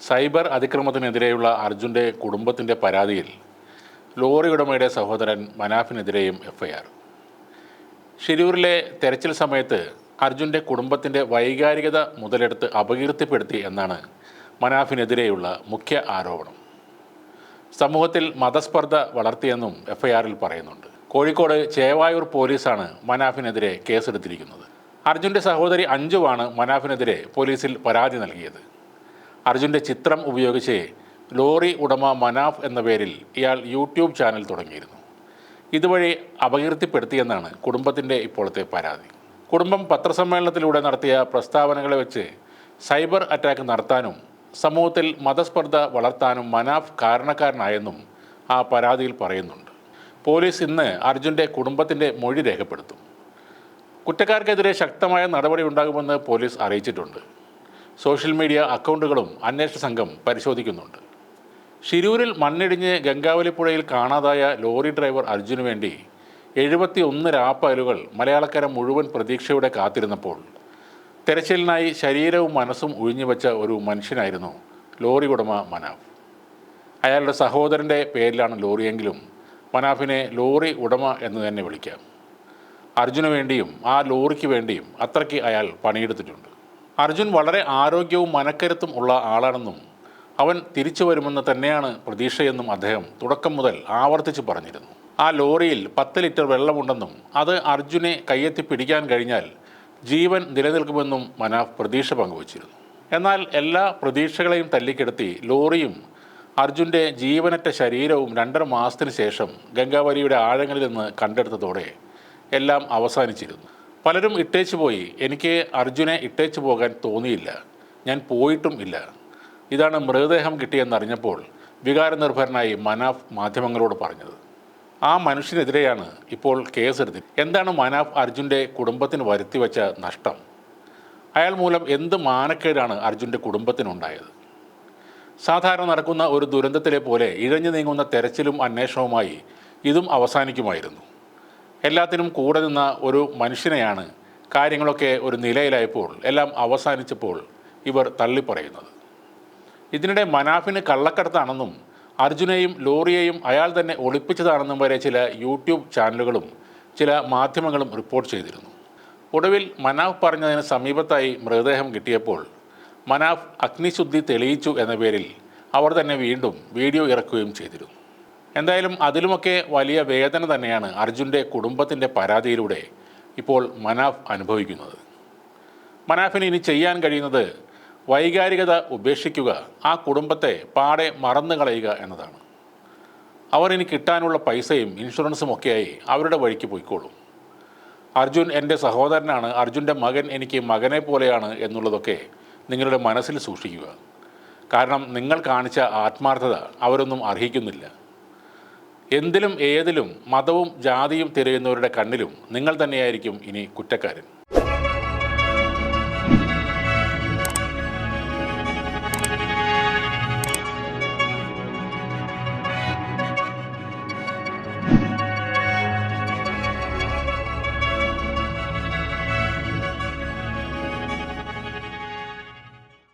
Cyber അതിക്രമത്തിനെതിരെയുള്ള അർജുന്റെ കുടുംബത്തിന്റെ പരാതിയിൽ ലോറി ഉടമയുടെ സഹോദരൻ മനാഫിനെതിരെയും എഫ്ഐആർ. ഷിരൂരിലെ തെരച്ചിൽ സമയത്ത് അർജുന്റെ കുടുംബത്തിന്റെ വൈകാരികത മുതലെടുത്ത് അപകീർത്തിപ്പെടുത്തി എന്നാണ് മനാഫിനെതിരെയുള്ള മുഖ്യ ആരോപണം. സമൂഹത്തിൽ മതസ്പർദ്ധ വളർത്തിയെന്നും എഫ്ഐആറിൽ പറയുന്നുണ്ട്. കോഴിക്കോട് ചേവായൂർ പോലീസാണ് മനാഫിനെതിരെ കേസെടുത്തിരിക്കുന്നത്. അർജുന്റെ സഹോദരി അഞ്ജുവാണ് മനാഫിനെതിരെ പോലീസിൽ പരാതി നൽകിയത്. അർജുന്റെ ചിത്രം ഉപയോഗിച്ച് ലോറി ഉടമ മനാഫ് എന്ന പേരിൽ ഇയാൾ യൂട്യൂബ് ചാനൽ തുടങ്ങിയിരുന്നു. ഇതുവഴി അപകീർത്തിപ്പെടുത്തിയെന്നാണ് കുടുംബത്തിന്റെ ഇപ്പോഴത്തെ പരാതി. കുടുംബം പത്രസമ്മേളനത്തിലൂടെ നടത്തിയ പ്രസ്താവനകളെ വെച്ച് സൈബർ അറ്റാക്ക് നടത്താനും സമൂഹത്തിൽ മതസ്പർദ്ധ വളർത്താനും മനാഫ് കാരണക്കാരനായെന്നും ആ പരാതിയിൽ പറയുന്നുണ്ട്. പോലീസ് ഇന്ന് അർജുന്റെ കുടുംബത്തിന്റെ മൊഴി രേഖപ്പെടുത്തും. കുറ്റക്കാർക്കെതിരെ ശക്തമായ നടപടി ഉണ്ടാകുമെന്ന് പോലീസ് അറിയിച്ചിട്ടുണ്ട്. സോഷ്യൽ മീഡിയ അക്കൗണ്ടുകളും അന്വേഷണ സംഘം പരിശോധിക്കുന്നുണ്ട്. ഷിരൂരിൽ മണ്ണിടിഞ്ഞ് ഗംഗാവലിപ്പുഴയിൽ കാണാതായ ലോറി ഡ്രൈവർ അർജുനു വേണ്ടി എഴുപത്തി ഒന്ന് രാപ്പകലുകൾ മലയാളക്കര മുഴുവൻ പ്രതീക്ഷയോടെ കാത്തിരുന്നപ്പോൾ തെരച്ചിലിനായി ശരീരവും മനസ്സും ഒഴിഞ്ഞുവെച്ച ഒരു മനുഷ്യനായിരുന്നു ലോറി ഉടമ മനാഫ്. അയാളുടെ സഹോദരന്റെ പേരിലാണ് ലോറിയെങ്കിലും മനാഫിനെ ലോറി ഉടമ എന്ന് തന്നെ വിളിക്കാം. അർജുനു വേണ്ടിയും ആ ലോറിക്ക് വേണ്ടിയും അത്രയ്ക്ക് അയാൾ പണിയെടുത്തിട്ടുണ്ട്. അർജുൻ വളരെ ആരോഗ്യവും മനക്കരുത്തും ഉള്ള ആളാണെന്നും അവൻ തിരിച്ചു വരുമെന്ന് തന്നെയാണ് പ്രതീക്ഷയെന്നും അദ്ദേഹം തുടക്കം മുതൽ ആവർത്തിച്ച് പറഞ്ഞിരുന്നു. ആ ലോറിയിൽ പത്ത് ലിറ്റർ വെള്ളമുണ്ടെന്നും അത് അർജുനെ കയ്യെത്തി പിടിക്കാൻ കഴിഞ്ഞാൽ ജീവൻ നിലനിൽക്കുമെന്നും മനാഫ് പ്രതീക്ഷ പങ്കുവച്ചിരുന്നു. എന്നാൽ എല്ലാ പ്രതീക്ഷകളെയും തല്ലിക്കെടുത്തി ലോറിയും അർജുന്റെ ജീവനറ്റ ശരീരവും രണ്ടര മാസത്തിന് ശേഷം ഗംഗാവലിയുടെ ആഴങ്ങളിൽ നിന്ന് കണ്ടെടുത്തതോടെ എല്ലാം അവസാനിച്ചിരുന്നു. പലരും ഇട്ടേച്ച് പോയി. എനിക്ക് അർജുനെ ഇട്ടേച്ച് പോകാൻ തോന്നിയില്ല. ഞാൻ പോയിട്ടും ഇല്ല. ഇതാണ് മൃതദേഹം കിട്ടിയെന്നറിഞ്ഞപ്പോൾ വികാരനിർഭരനായി മനാഫ് മാധ്യമങ്ങളോട് പറഞ്ഞത്. ആ മനുഷ്യനെതിരെയാണ് ഇപ്പോൾ കേസെടുത്തത് എന്താണ് മനാഫ് അർജുന്റെ കുടുംബത്തിന് വരുത്തിവെച്ച നഷ്ടം? അയാൾ മൂലം എന്ത് മാനക്കേടാണ് അർജുന്റെ കുടുംബത്തിനുണ്ടായത്? സാധാരണ നടക്കുന്ന ഒരു ദുരന്തത്തിലെ പോലെ ഇഴഞ്ഞു നീങ്ങുന്ന തെരച്ചിലും അന്വേഷണവുമായി ഇതും അവസാനിക്കുമായിരുന്നു. എല്ലാത്തിനും കൂടെ നിന്ന ഒരു മനുഷ്യനെയാണ് കാര്യങ്ങളൊക്കെ ഒരു നിലയിലായപ്പോൾ എല്ലാം അവസാനിച്ചപ്പോൾ ഇവർ തള്ളിപ്പറയുന്നത്. ഇതിനിടെ മനാഫിന് കള്ളക്കടത്താണെന്നും അർജുനെയും ലോറിയെയും അയാൾ തന്നെ ഒളിപ്പിച്ചതാണെന്നും വരെ ചില യൂട്യൂബ് ചാനലുകളും ചില മാധ്യമങ്ങളും റിപ്പോർട്ട് ചെയ്തിരുന്നു. ഒടുവിൽ മനാഫ് പറഞ്ഞതിന് സമീപത്തായി മൃതദേഹം കിട്ടിയപ്പോൾ മനാഫ് അഗ്നിശുദ്ധി തെളിയിച്ചു എന്ന പേരിൽ അവർ തന്നെ വീണ്ടും വീഡിയോ ഇറക്കുകയും ചെയ്തിരുന്നു. എന്തായാലും അതിലുമൊക്കെ വലിയ വേദന തന്നെയാണ് അർജുന്റെ കുടുംബത്തിന്റെ പരാതിയിലൂടെ ഇപ്പോൾ മനാഫ് അനുഭവിക്കുന്നത്. മനാഫിന് ഇനി ചെയ്യാൻ കഴിയുന്നത് വൈകാരികത ഉപേക്ഷിക്കുക ആ കുടുംബത്തെ പാടെ മറന്നു കളയുക എന്നതാണ്. അവർ ഇനി കിട്ടാനുള്ള പൈസയും ഇൻഷുറൻസും ഒക്കെയായി അവരുടെ വഴിക്ക് പോയിക്കോളും. അർജുൻ എന്റെ സഹോദരനാണ് അർജുന്റെ മകൻ എനിക്ക് മകനെ പോലെയാണ് എന്നുള്ളതൊക്കെ നിങ്ങളുടെ മനസ്സിൽ സൂക്ഷിക്കുക. കാരണം നിങ്ങൾ കാണിച്ച ആത്മാർത്ഥത അവരൊന്നും അർഹിക്കുന്നില്ല. എന്തിലും ഏതിലും മതവും ജാതിയും തിരയുന്നവരുടെ കണ്ണിലും നിങ്ങൾ തന്നെയായിരിക്കും ഇനി കുറ്റക്കാരൻ.